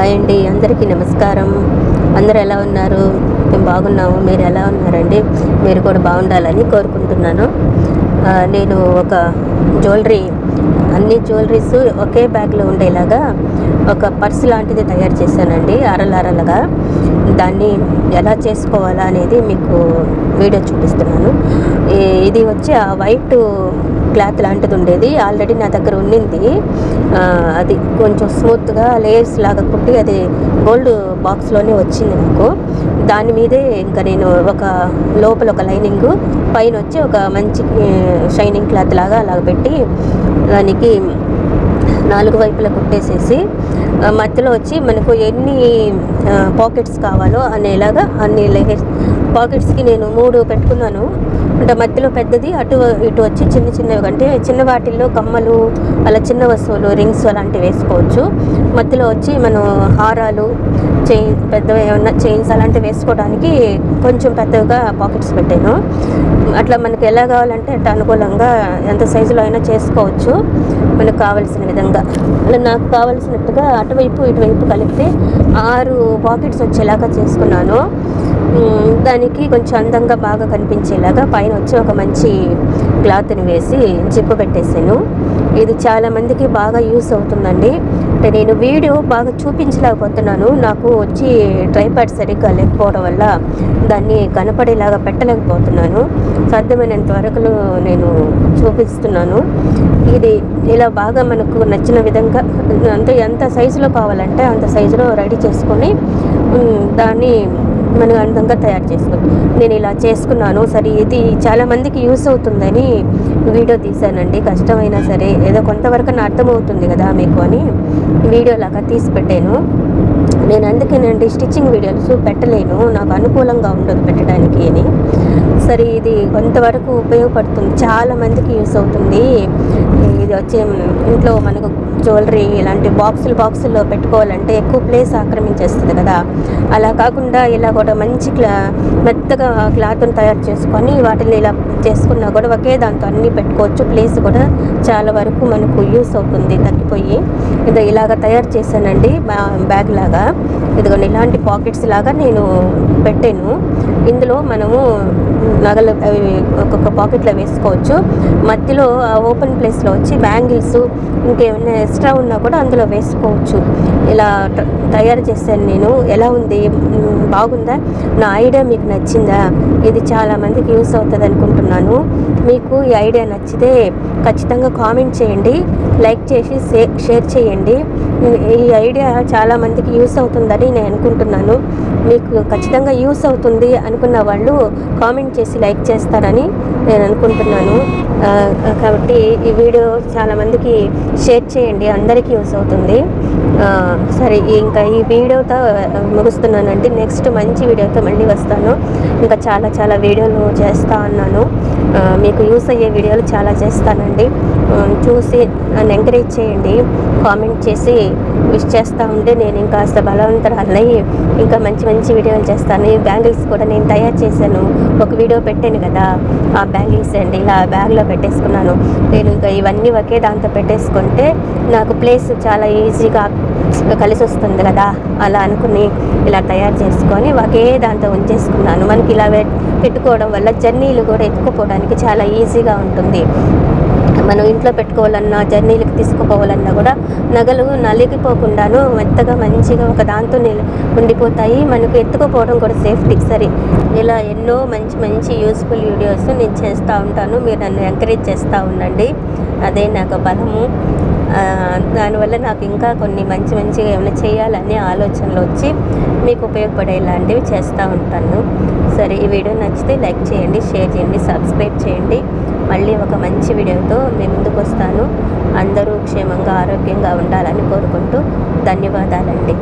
Hi అండి. అందరికీ నమస్కారం. అందరు ఎలా ఉన్నారు? మేము బాగున్నాము. మీరు ఎలా ఉన్నారండి? మీరు కూడా బాగుండాలని కోరుకుంటున్నాను. నేను ఒక జ్యువెలరీ అన్ని జ్యువెలరీస్ ఒకే బ్యాగ్లో ఉండేలాగా ఒక పర్స్ లాంటిది తయారు చేశానండి అరలు దాన్ని ఎలా చేసుకోవాలా అనేది మీకు వీడియో చూపిస్తున్నాను. ఈ- ఇది వచ్చి ఆ వైట్ క్లాత్ లాంటిది ఉండేది. ఆల్రెడీ నా దగ్గర ఉండింది అది కొంచెం స్మూత్గా లేయర్స్ లాగా కుట్టి అది గోల్డ్ బాక్స్లోనే వచ్చింది నాకు. దాని మీదే ఇంకా నేను ఒక లోపల ఒక లైనింగ్ పైన వచ్చి ఒక మంచి షైనింగ్ క్లాత్ లాగా అలాగ పెట్టి దానికి నాలుగు వైపులా కుట్టేసేసి మధ్యలో వచ్చి మనకు ఎన్ని పాకెట్స్ కావాలో అనేలాగా అన్ని లేయర్స్ పాకెట్స్కి నేను మూడు పెట్టుకున్నాను. అంటే మధ్యలో పెద్దది అటు ఇటు వచ్చి చిన్న చిన్నవి. అంటే చిన్న వాటిల్లో కమ్మలు అలా చిన్న వస్తువులు రింగ్స్ అలాంటివి వేసుకోవచ్చు. మధ్యలో వచ్చి మనం హారాలు చైన్ పెద్దవి ఏమన్నా చైన్స్ అలాంటివి వేసుకోవడానికి కొంచెం పెద్దగా పాకెట్స్ పెట్టాను. అట్లా మనకి ఎలా కావాలంటే అట్లా అనుకూలంగా ఎంత సైజులో అయినా చేసుకోవచ్చు. మనకు కావలసిన విధంగా. అలా నాకు కావలసినట్టుగా అటువైపు ఇటువైపు కలిపితే ఆరు పాకెట్స్ వచ్చేలాగా చేసుకున్నాను. దానికి కొంచెం అందంగా బాగా కనిపించేలాగా పైన వచ్చి ఒక మంచి క్లాత్ని వేసి జిప్పు పెట్టేసాను ఇది చాలామందికి బాగా యూస్ అవుతుందండి. అంటే నేను వీడియో బాగా చూపించలేకపోతున్నాను. నాకు వచ్చి ట్రైపాడ్ సరిగ్గా లేకపోవడం వల్ల దాన్ని కనపడేలాగా పెట్టలేకపోతున్నాను. సాధ్యమైనంత వరకు నేను చూపిస్తున్నాను. ఇది ఇలా బాగా మనకు నచ్చిన విధంగా అంటే ఎంత సైజులో కావాలంటే అంత సైజులో రెడీ చేసుకొని దాన్ని మనం అందంగా తయారు చేసుకుని నేను ఇలా చేసుకున్నాను. సరే ఇది చాలామందికి యూస్ అవుతుందని వీడియో తీశానండి. కష్టమైనా సరే ఏదో కొంతవరకు అర్థమవుతుంది కదా మీకు అని వీడియో లాగా తీసి పెట్టాను. నేను అందుకేనండి స్టిచ్చింగ్ వీడియోస్ పెట్టలేను. నాకు అనుకూలంగా ఉండదు పెట్టడానికి అని. సరే ఇది కొంతవరకు ఉపయోగపడుతుంది. చాలా మందికి యూస్ అవుతుంది. ఇది వచ్చే ఇంట్లో మనకు జ్యువెలరీ ఇలాంటి బాక్సులు బాక్సుల్లో పెట్టుకోవాలంటే ఎక్కువ ప్లేస్ ఆక్రమించేస్తుంది కదా. అలా కాకుండా ఇలా కూడా మంచి క్లా మెత్తగా క్లాత్ని తయారు చేసుకొని వాటిని ఇలా చేసుకున్నా కూడా ఒకే దాంతో అన్నీ పెట్టుకోవచ్చు. ప్లేస్ కూడా చాలా వరకు మనకు యూస్ అవుతుంది తగ్గిపోయి. ఇది ఇలాగ తయారు చేశానండి బ్యా- బ్యాగ్ లాగా. ఇదిగోండి ఇలాంటి పాకెట్స్ లాగా నేను పెట్టాను. ఇందులో మనము నగలు అవి ఒక్కొక్క పాకెట్లో వేసుకోవచ్చు. మధ్యలో ఆ ఓపెన్ ప్లేస్లో వచ్చి బ్యాంగిల్స్ ఇంకేమైనా ఎక్స్ట్రా ఉన్నా కూడా అందులో వేసుకోవచ్చు. ఇలా తయారు చేశాను నేను. ఎలా ఉంది? బాగుందా? నా ఐడియా మీకు నచ్చిందా? ఇది చాలా మందికి యూస్ అవుతుంది అనుకుంటున్నాను. మీకు ఈ ఐడియా నచ్చితే ఖచ్చితంగా కామెంట్ చేయండి. లైక్ చేసి షేర్ చేయండి. ఈ ఐడియా చాలామందికి యూస్ అవుతుందని నేను అనుకుంటున్నాను. మీకు ఖచ్చితంగా యూస్ అవుతుంది అనుకున్న వాళ్ళు కామెంట్ చేసి లైక్ చేస్తారని నేను అనుకుంటున్నాను. కాబట్టి ఈ వీడియో చాలామందికి షేర్ చేయండి అందరికీ యూస్ అవుతుంది. సరే ఇంకా ఈ వీడియోతో ముగుస్తున్నానండి. నెక్స్ట్ మంచి వీడియోతో మళ్ళీ వస్తాను. ఇంకా చాలా చాలా వీడియోలు చేస్తా ఉన్నాను. మీకు యూస్ అయ్యే వీడియోలు చాలా చేస్తానండి. చూసి నన్ను ఎంకరేజ్ చేయండి కామెంట్ చేసి విష్ చేస్తూ ఉంటే నేను ఇంకా బలవంతరాలయ్యి ఇంకా మంచి మంచి వీడియోలు చేస్తాను. ఈ బ్యాంగిల్స్ కూడా నేను తయారు చేశాను. ఒక వీడియో పెట్టాను కదా ఆ బ్యాంగిల్స్ అండి ఇలా బ్యాగ్లో పెట్టేసుకున్నాను. నేను ఇంకా ఇవన్నీ ఒకే దాంతో పెట్టేసుకుంటే నాకు ప్లేస్ చాలా ఈజీగా కలిసి వస్తుంది కదా అలా అనుకుని ఇలా తయారు చేసుకొని ఒకే దాంతో ఉంచేసుకున్నాను. మనకి ఇలా పెట్టుకోవడం వల్ల జర్నీలు కూడా ఎత్తుకుపోవడానికి చాలా ఈజీగా ఉంటుంది. మనం ఇంట్లో పెట్టుకోవాలన్నా జర్నీలకు తీసుకుపోవాలన్నా కూడా నగలు నలిగిపోకుండాను మెత్తగా మంచిగా ఒక దాంతో నిల ఉండిపోతాయి. మనకు ఎత్తుకుపోవడం కూడా సేఫ్టీ. సరే ఇలా ఎన్నో మంచి మంచి యూస్ఫుల్ వీడియోస్ నేను చేస్తూ ఉంటాను. మీరు నన్ను ఎంకరేజ్ చేస్తూ ఉండండి. అదే నాకు బలము. దానివల్ల నాకు ఇంకా కొన్ని మంచి మంచిగా ఏమైనా చేయాలనే ఆలోచనలు వచ్చి మీకు ఉపయోగపడేలాంటివి చేస్తూ ఉంటాను. సరే ఈ వీడియో నచ్చితే లైక్ చేయండి షేర్ చేయండి సబ్స్క్రైబ్ చేయండి. మళ్ళీ ఒక మంచి వీడియోతో మీ ముందుకు వస్తాను. అందరూ క్షేమంగా ఆరోగ్యంగా ఉండాలని కోరుకుంటూ ధన్యవాదాలండి.